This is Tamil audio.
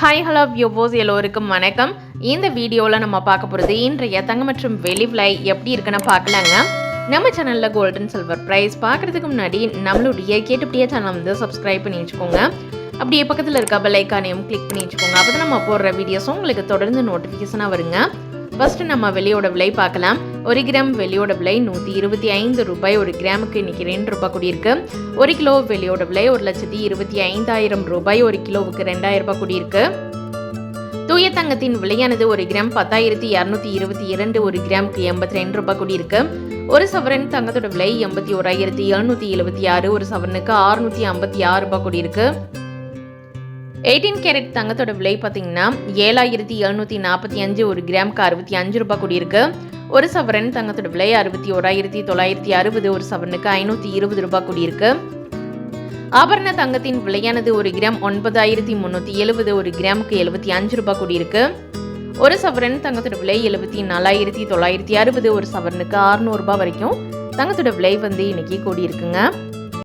ஹாய் ஹலோ வியூவோஸ் எல்லோருக்கும் வணக்கம். இந்த வீடியோவில் நம்ம பார்க்க போகிறது இன்றைய தங்கம் மற்றும் வெளி விலை எப்படி இருக்குன்னு பார்க்கலாங்க. நம்ம சேனலில் கோல்டன் சில்வர் ப்ரைஸ் பார்க்குறதுக்கு முன்னாடி நம்மளுடைய கேட்டுப்படியே சேனல் வந்து சப்ஸ்கிரைப் பண்ணி வச்சுக்கோங்க. அப்படியே பக்கத்தில் இருக்க பெல் ஐக்கானையும் கிளிக் பண்ணி வச்சுக்கோங்க. அப்போ தான் நம்ம போடுற வீடியோஸும் உங்களுக்கு தொடர்ந்து நோட்டிஃபிகேஷனாக வருங்க. ஃபர்ஸ்ட் நம்ம வெளியோட விலை பார்க்கலாம். ஒரு கிராம் வெளியோட விலை நூற்றி இருபத்தி ஐந்து ரூபாய். ஒரு கிராமுக்கு இன்னைக்கு ரெண்டு ரூபாய் கூடியிருக்கு. ஒரு கிலோ வெளியோட விலை ஒரு லட்சத்தி இருபத்தி ஐந்தாயிரம் ரூபாய். ஒரு கிலோவுக்கு ரெண்டாயிரம் ரூபாய் கூடியிருக்கு. தூய தங்கத்தின் விலையானது ஒரு கிராம் பத்தாயிரத்தி இரநூத்தி இருபத்தி இரண்டு. ஒரு கிராமுக்கு எண்பத்தி ரெண்டு ரூபாய் கூடியிருக்கு. ஒரு சவரன் தங்கத்தோட விலை எண்பத்தி ஓராயிரத்தி எழுநூத்தி எழுபத்தி ஆறு. ஒரு சவரனுக்கு அறுநூத்தி ஐம்பத்தி ஆறு ரூபாய் கூடியிருக்கு. எயிட்டீன் கேரட் தங்கத்தோட விலை பார்த்தீங்கன்னா ஏழாயிரத்தி எழுநூற்றி நாற்பத்தி அஞ்சு ஒரு கிராமுக்கு அறுபத்தி அஞ்சு ரூபாய் கூடியிருக்கு. ஒரு சவரன் தங்கத்தோட விலை அறுபத்தி ஓராயிரத்தி தொள்ளாயிரத்தி அறுபது ஒரு சவரனுக்கு ஐநூற்றி இருபது ரூபாய் கூடியிருக்கு. ஆபரண தங்கத்தின் விலையானது ஒரு கிராம் ஒன்பதாயிரத்தி முந்நூற்றி எழுபது ஒரு கிராமுக்கு எழுபத்தி அஞ்சு ரூபாய் கூடியிருக்கு. ஒரு சவரன் தங்கத்தோட விலை எழுபத்தி நாலாயிரத்தி தொள்ளாயிரத்தி அறுபது ஒரு சவரனுக்கு அறுநூறுபா வரைக்கும் தங்கத்தோட விலை வந்து இன்னைக்கு கூடியிருக்குங்க.